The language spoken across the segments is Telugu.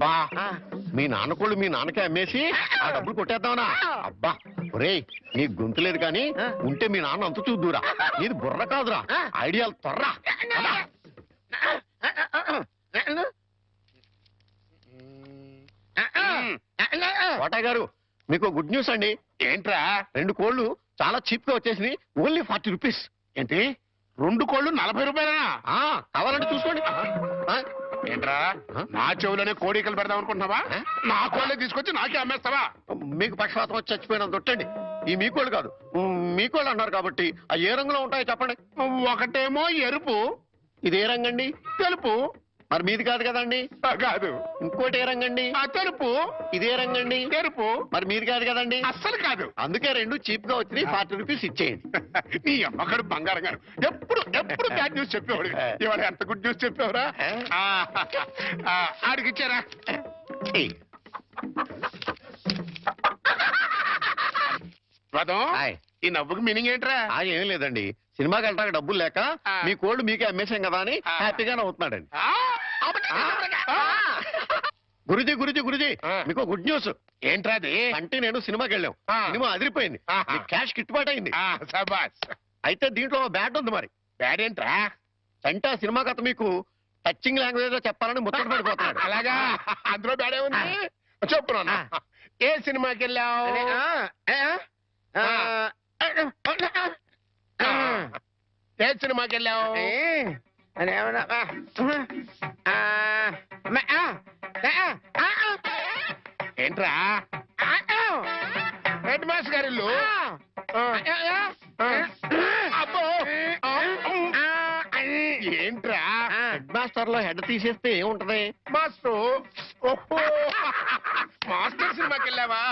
అబ్బా మీ నాన్న కోళ్ళు మీ నాన్నకే అమ్మేసి ఆ డబ్బులు కొట్టేద్దామనా అబ్బా ఒరేయ్ నీ గొంతు లేదు కానీ ఉంటే మీ నాన్న అంత చూద్దురా నీది బుర్ర కాదురా ఐడియాలు త్వర్రా. కోటా గారు మీకు గుడ్ న్యూస్ అండి ఏంట్రా రెండు కోళ్ళు చాలా చీప్గా వచ్చేసినాయి ఓన్లీ ఫార్టీ రూపీస్ ఏంటి రెండు కోళ్ళు నలభై రూపాయలనా ఆ కావాలంటే చూసుకోండి ఏంట్రా? నా చెవులోనే కోడికలు పెడదాం అనుకుంటున్నావా? నా కోళ్ళే తీసుకొచ్చి నాకే అమ్మేస్తావా? మీకు పక్షపాతం వచ్చి చచ్చిపోయిన దొట్టండి ఈ మీ కోళ్ళు కాదు. మీ కోళ్ళు అన్నారు కాబట్టి ఆ ఏ రంగులో ఉంటాయో చెప్పండి. ఒకటేమో ఎరుపు. ఇది ఏ రంగండి? తెలుపు. మరి మీది కాదు కదండి? కాదు. ఇంకోటి ఏ రంగండి? ఆ తెలుపు. ఇదే రంగండి? ఎరుపు మరి మీది కాదు కదండి? అస్సలు కాదు. అందుకే రెండు చీప్గా వచ్చినాయి ఫార్టీ రూపీస్ ఇచ్చేయండి. నీ అమ్మగారు బంగారం గారు. ఎప్పుడు ఎప్పుడు బ్యాడ్ న్యూస్ చెప్పేవాడు. ఇవాళ ఎంత గుడ్ న్యూస్ చెప్పేవరా? ఆడికి ఇచ్చారా ఏయ్, పదం హాయ్. ఈ నవ్వుకి మీనింగ్ ఏంట్రా? ఆ ఏం లేదండి. సినిమాకి వెళ్ళడానికి డబ్బులు లేక. మీ కోళ్ళు మీకే అమ్మేశాం కదా అని. హ్యాపీగానే అవుతున్నాడండి. గురుజీ గురుజీ గురుజీ. మీకు గుడ్ న్యూస్. ఏంట్రా అది? అంటే నేను సినిమాకి వెళ్ళాం. సినిమా అదిరిపోయింది. క్యాష్ గిట్టుబాటు అయింది అయితే దీంట్లో బ్యాట్ ఉంది మరి. బ్యాడ్ ఏంట్రా? అంటే ఆ సినిమా కథ మీకు టచింగ్ లాంగ్వేజ్లో చెప్పాలని ముచ్చట పడిపోతున్నాడు. అలాగా? అందులో బ్యాడే ఉంది చెప్పు. ఏ సినిమాకి వెళ్ళావు? ఏ సినిమాకి వెళ్ళావు? ఏంట్రా హెడ్ మాస్టర్ గారి ఇల్లు అబ్బో ఏంట్రా హెడ్ మాస్టర్లో హెడ్ తీసేస్తే ఏముంటది మాస్టర్ ఓహో మాస్టర్ సినిమాకి వెళ్ళావా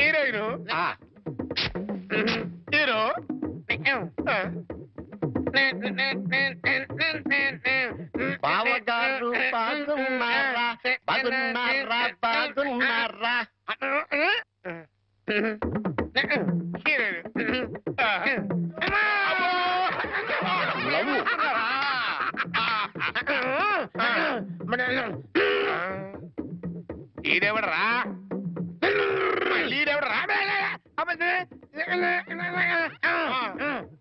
హీరోయిన్ హీరో బావగారు బాగున్నారా బాగున్నారా బాగున్నారా ఈడెవడరా ఈడెవడరా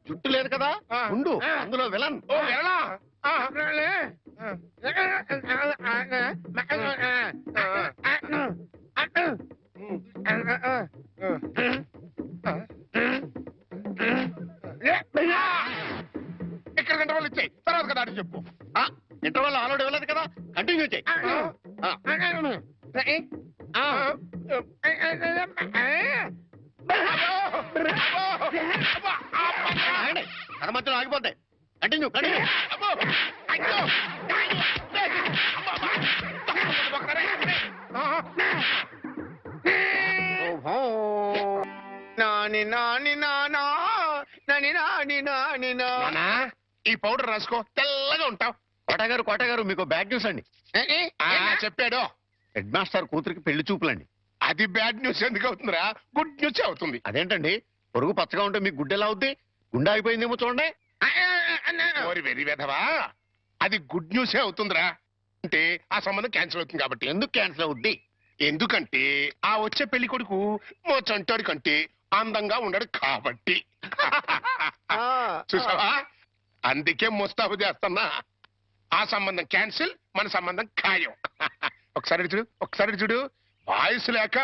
జుట్టు లేదు కదా ఉండు అందులో విలన్ ఓ వెళ్ళా మధ్యలో ఆగిపోతాయి. Continue continue. నాని నానా నాని నాని నాని. నానా ఈ పౌడర్ రాసుకో. తెల్లగా ఉంటావు. కోట గారు కోట గారు మీకు బ్యాడ్ న్యూస్ అండి చెప్పాడు. హెడ్ మాస్టర్ కూతురికి పెళ్ళి చూపులండి. అది బ్యాడ్ న్యూస్ ఎందుకు అవుతుందిరా? గుడ్ న్యూస్ అవుతుంది? అదేంటండి? పొరుగు పచ్చగా ఉంటే మీకు గుడ్డ ఎలా అవుద్ది? గుండె అయిపోయిందేమో చూడండి. వెరి వెధవా? అది గుడ్ న్యూసే అవుతుందిరా? అంటే ఆ సంబంధం క్యాన్సిల్ అవుతుంది కాబట్టి. ఎందుకు క్యాన్సిల్ అవుద్ది? ఎందుకంటే ఆ వచ్చే పెళ్ళి కొడుకు మా చంటాడి కంటే అందంగా ఉండడు కాబట్టి. చూసావా? అందుకే ముస్తాబు చేస్తున్నా. ఆ సంబంధం క్యాన్సిల్ మన సంబంధం ఖాయం. ఒకసారి చూడు ఒకసారి చూడు. వాయిస్ లేక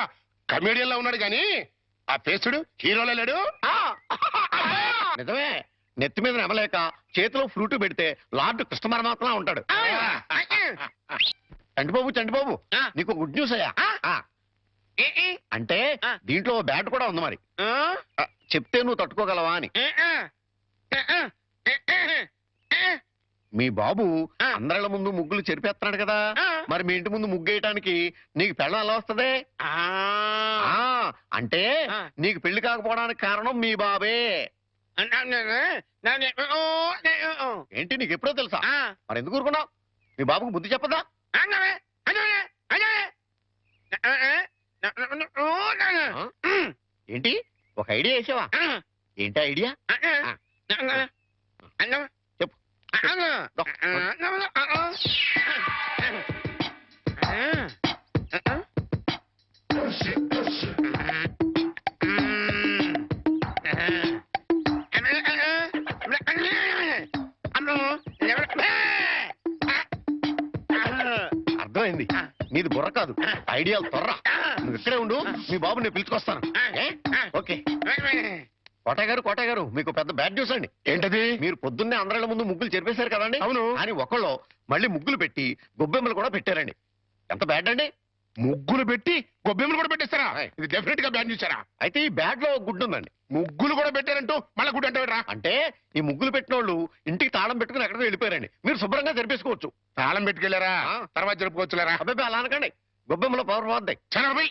కమేడియన్ లా ఉన్నాడు గాని ఆ ఫేస్ చూడు హీరోలో లేడు. నిజమే నెత్తి మీద నెమలేక చేతిలో ఫ్రూట్ పెడితే లార్డ్ కృష్ణ పరమాత్మ ఉంటాడు చంటిబాబు ఆ. నీకు గుడ్ న్యూస్ అయ్యా. అంటే. దీంట్లో బ్యాట్ కూడా ఉంది మరి. చెప్తే నువ్వు తట్టుకోగలవా అని. మీ బాబు. అందరిళ్ళ ముందు ముగ్గులు చెరిపేస్తున్నాడు కదా మరి మీ ఇంటి ముందు ముగ్గు వేయటానికి నీకు పెళ్ళం ఎలా వస్తది ఆ అంటే. నీకు పెళ్ళి కాకపోవడానికి కారణం మీ బాబే ఏంటి నీకు ఎప్పుడో తెలుసా మరి ఎందుకు ఊరుకున్నావు మీ బాబుకు బుద్ధి చెప్పదా? ఏంటి ఒక ఐడియా వేసావా ఏంటి ఐడియా. అర్థమైంది. నీది బుర్ర కాదు. ఐడియా తొర్ర నువ్వు ఇక్కడే ఉండు మీ బాబు నేను పిలుచుకొస్తాను? ఓకే కోటయ్య గారు కోటయ్య గారు మీకు పెద్ద బ్యాడ్ న్యూస్ అండి. ఏంటది? మీరు పొద్దున్నే అందరిళ్ళ ముందు ముగ్గులు చెరిపేశారు కదండి. అవును. అని ఒకళ్ళు మళ్ళీ ముగ్గులు పెట్టి గొబ్బెమ్మలు కూడా పెట్టారండి. ఎంత బ్యాడ్ అండి? ముగ్గులు పెట్టి గొబ్బెమ్మలు కూడా పెట్టేస్తారా. ఇది డెఫినెట్గా బ్యాన్ చేశారా అయితే ఈ బ్యాడ్లో గుడ్ ఉందండి. ముగ్గులు కూడా పెట్టారంటూ మళ్ళా గుడ్ అంటే అంటే ఈ ముగ్గులు పెట్టిన వాళ్ళు ఇంటికి తాళం పెట్టుకుని ఎక్కడికో వెళ్ళిపోయారండి. మీరు శుభ్రంగా జరిపేసుకోవచ్చు. తాళం పెట్టుకెళ్ళారా. తర్వాత జరుపుకోవచ్చులేరా? అబ్బాయి అలా అనకండి. గొబ్బెమ్మలో పవర్ పోద్దాయి చనబై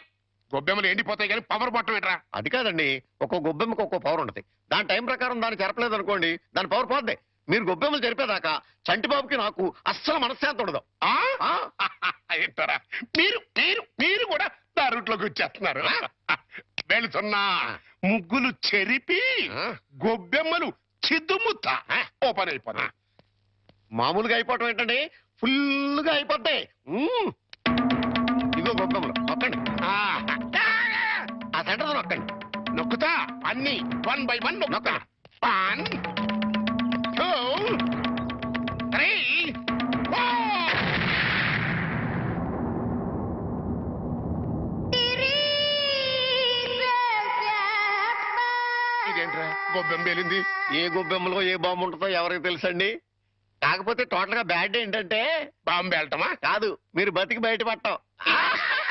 గొబ్బెమ్మలు ఎండిపోతాయి కానీ పవర్ ఏంట్రా? అది కాదండి ఒక్కో గొబ్బెమ్మకి ఒక్కో పవర్ ఉంటుంది. దాని టైం ప్రకారం దాన్ని చెరపలేదు అనుకోండి దాని పవర్ పోద్ది. మీరు గొబ్బెమ్మలు జరిపేదాకా చంటిబాబుకి నాకు అస్సలు మనశ్శాంతి ఉండదు. మీరు మీరు మీరు కూడా నా రూట్లోకి వచ్చేస్తున్నారు. వెళుతున్నా. ముగ్గులు చెరిపి గొబ్బెమ్మలు చిద్దుముత్త ఓపెన్ అయిపోతా మామూలుగా అయిపోవటం ఏంటండి? ఫుల్గా అయిపోతాయి. ఇదిగో ఆ సెంటర్ నొక్కండి. నొక్కుతా? అన్ని one by one నొక్కుతా. One two three four. ఇదేంట్రా? గొబ్బెమ్మ పేలింది. ఏ గొబ్బెమ్మలో ఏ బాంబు ఉంటుందో ఎవరికి తెలుసండి? కాకపోతే టోటల్గా బ్యాడ్ ఏంటంటే బాంబు వెళ్ళటమా కాదు మీరు బతికి బయటపడటం.